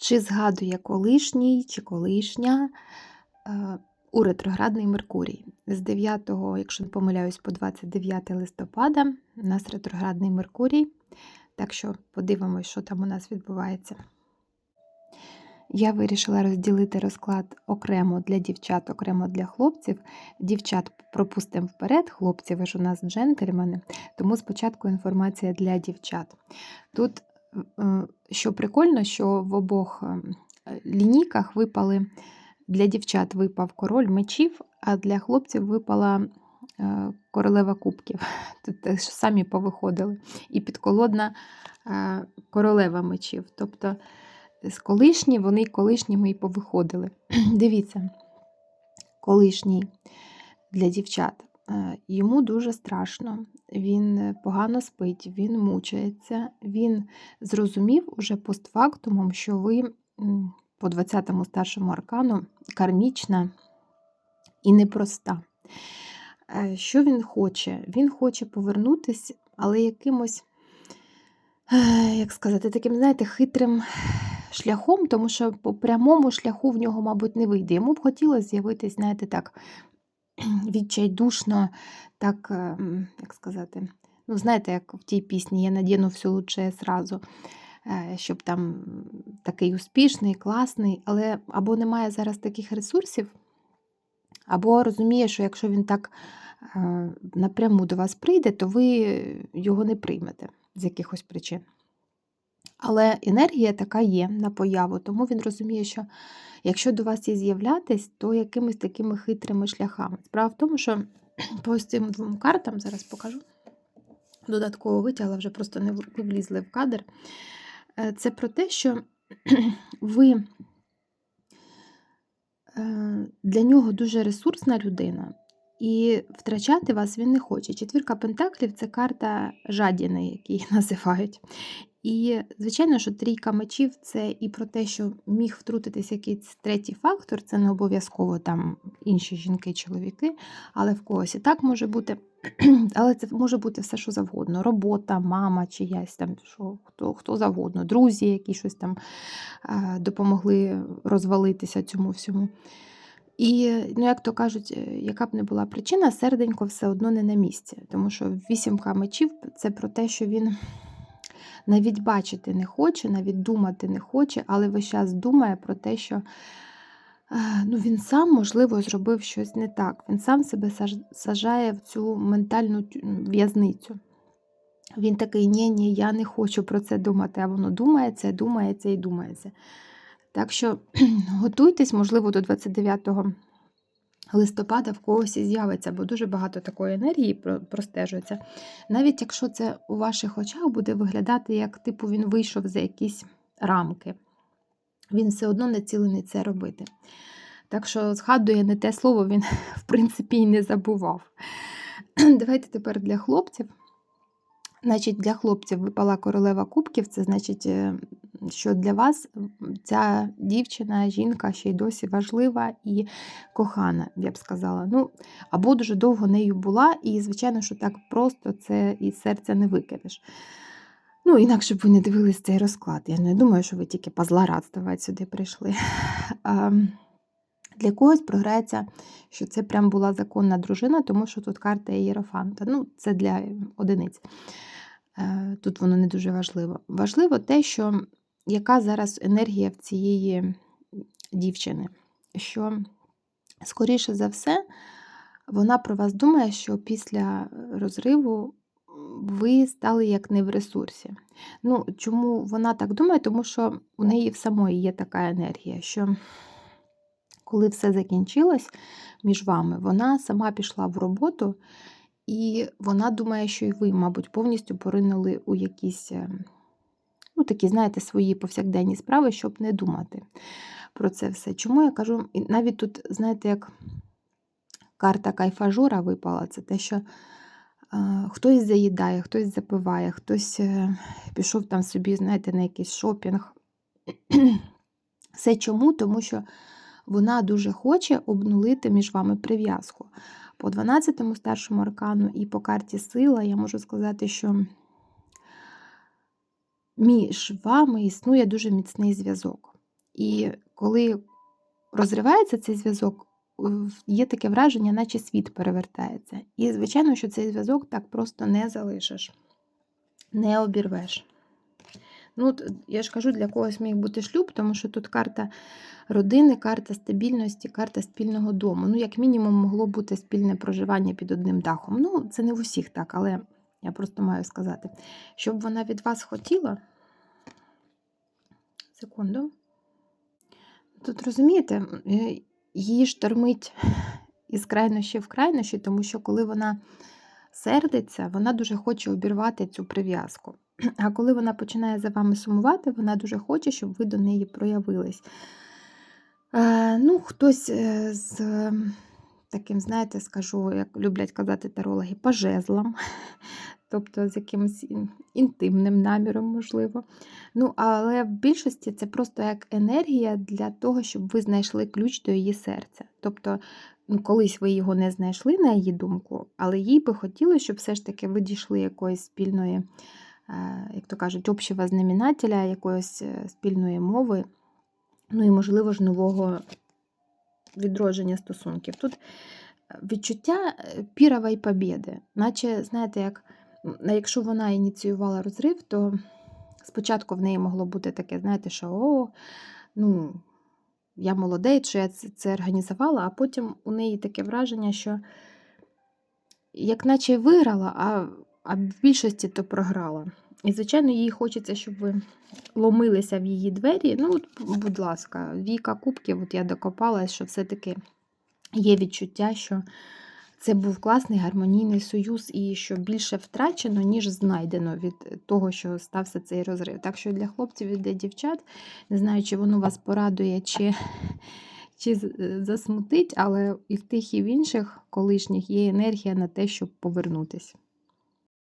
Чи згадує колишній чи колишня е, у ретроградний Меркурій? З 9, якщо не помиляюсь, по 29 листопада у нас ретроградний Меркурій. Так що подивимось, що там у нас відбувається. Я вирішила розділити розклад окремо для дівчат, окремо для хлопців. Дівчат пропустимо вперед, хлопці, ви ж у нас джентльмени, тому спочатку інформація для дівчат. Тут, що прикольно, що в обох лінійках випали для дівчат випав король мечів, а для хлопців випала е, королева кубків. Тут самі повиходили. І підколодна е, королева мечів. Тобто з колишні вони колишніми і повиходили. Дивіться, колишній для дівчат. Е, Йому дуже страшно, він погано спить, він мучається, він зрозумів уже постфактумом, що ви по 20-му старшому аркану кармічна і непроста. Е, Що він хоче? Він хоче повернутися, але якимось, е, як сказати, таким, знаєте, хитрим шляхом, тому що по прямому шляху в нього, мабуть, не вийде. Йому б хотілося з'явитись, знаєте, так відчайдушно, так, е, як сказати, ну, знаєте, як в тій пісні Я надіну все лучше зразу, е, щоб там такий успішний, класний, але або немає зараз таких ресурсів, або розуміє, що якщо він так е, напряму до вас прийде, то ви його не приймете з якихось причин. Але енергія така є на появу, тому він розуміє, що якщо до вас і з'являтись, то якимись такими хитрими шляхами. Справа в тому, що по ось цим двом картам, зараз покажу, додатково витягла, вже просто не влізли в кадр. Е, Це про те, що ви е, для нього дуже ресурсна людина, і втрачати вас він не хоче. Четвірка Пентаклів це карта жадіни, як її називають. І, звичайно, що трійка мечів це і про те, що міг втрутитись якийсь третій фактор, це не обов'язково там інші жінки, чоловіки, але в когось і так може бути. Але це може бути все, що завгодно. Робота, мама чиясь там, що, хто, хто завгодно, друзі, які щось там е, допомогли розвалитися цьому всьому. І, ну, як то кажуть, е, яка б не була причина, серденько все одно не на місці. Тому що вісімка мечів це про те, що він навіть бачити не хоче, навіть думати не хоче, але весь час думає про те, що е, ну, він сам, можливо, зробив щось не так. Він сам себе сажає в цю ментальну в'язницю. Він такий, ні, ні, я не хочу про це думати, а воно думається, думається і думається. Так що готуйтесь, можливо, до 29 листопада в когось і з'явиться, бо дуже багато такої енергії простежується. Навіть якщо це у ваших очах буде виглядати, як типу він вийшов за якісь рамки. Він все одно націлений це робити. Так що згадує не те слово, він, в принципі, і не забував. Давайте тепер для хлопців. Значить, для хлопців випала королева кубків, це значить, е, що для вас ця дівчина, жінка ще й досі важлива і кохана, я б сказала. Ну, або дуже довго нею була, і, звичайно, що так просто це із серця не викинеш. Ну, інакше б ви не дивились цей розклад. Я не думаю, що ви тільки позлорадствувати сюди прийшли. Для когось програється, що це прям була законна дружина, тому що тут карта Єрофанта. Ну, це для одиниць. Е, Тут воно не дуже важливо. Важливо те, що яка зараз енергія в цієї дівчини. Що, скоріше за все, вона про вас думає, що після розриву ви стали як не в ресурсі. Ну, чому вона так думає? Тому що у неї в самої є така енергія, що коли все закінчилось між вами, вона сама пішла в роботу, і вона думає, що і ви, мабуть, повністю поринули у якісь, е, ну, такі, знаєте, свої повсякденні справи, щоб не думати про це все. Чому я кажу, навіть тут, знаєте, як карта кайфажура випала, це те, що е, хтось заїдає, хтось запиває, хтось е, пішов там собі, знаєте, на якийсь шопінг. Все чому? Тому що вона дуже хоче обнулити між вами прив'язку. По 12-му старшому аркану і по карті сила я можу сказати, що між вами існує дуже міцний зв'язок. І коли розривається цей зв'язок, є таке враження, наче світ перевертається. І, звичайно, що цей зв'язок так просто не залишиш, не обірвеш. Ну, я ж кажу, для когось міг бути шлюб, тому що тут карта родини, карта стабільності, карта спільного дому. Ну, як мінімум, могло бути спільне проживання під одним дахом. Ну, це не в усіх так, але я просто маю сказати, щоб вона від вас хотіла. Секунду. Тут розумієте, е, її штормить із крайнощі в крайнощі, тому що коли вона сердиться, вона дуже хоче обірвати цю прив'язку. А коли вона починає за вами сумувати, вона дуже хоче, щоб ви до неї проявились. Е, ну, хтось е, з е, таким, знаєте, скажу, як люблять казати тарологи, по жезлам, тобто з якимось інтимним наміром, можливо. Ну, але в більшості це просто як енергія для того, щоб ви знайшли ключ до її серця. Тобто, ну, колись ви його не знайшли, на її думку, але їй би хотілося, щоб все ж таки ви дійшли якоїсь спільної, як то кажуть, общого знаменателя, якоїсь е, спільної мови, ну і, можливо ж, нового відродження стосунків. Тут е, відчуття е, пірової побєди, наче, знаєте, як якщо вона ініціювала розрив, то спочатку в неї могло бути таке, знаєте, що о, ну, я молодець, що я це організувала, а потім у неї таке враження, що як наче виграла, а, а в більшості то програла. І, звичайно, їй хочеться, щоб ви ломилися в її двері. Ну, от, будь ласка, Віка Кубків, от я докопалась, що все-таки є відчуття, що це був класний гармонійний союз, і що більше втрачено, ніж знайдено від того, що стався цей розрив. Так що для хлопців і для дівчат, не знаю, чи воно вас порадує, чи, чи засмутить, але і в тих, і в інших колишніх є енергія на те, щоб повернутися.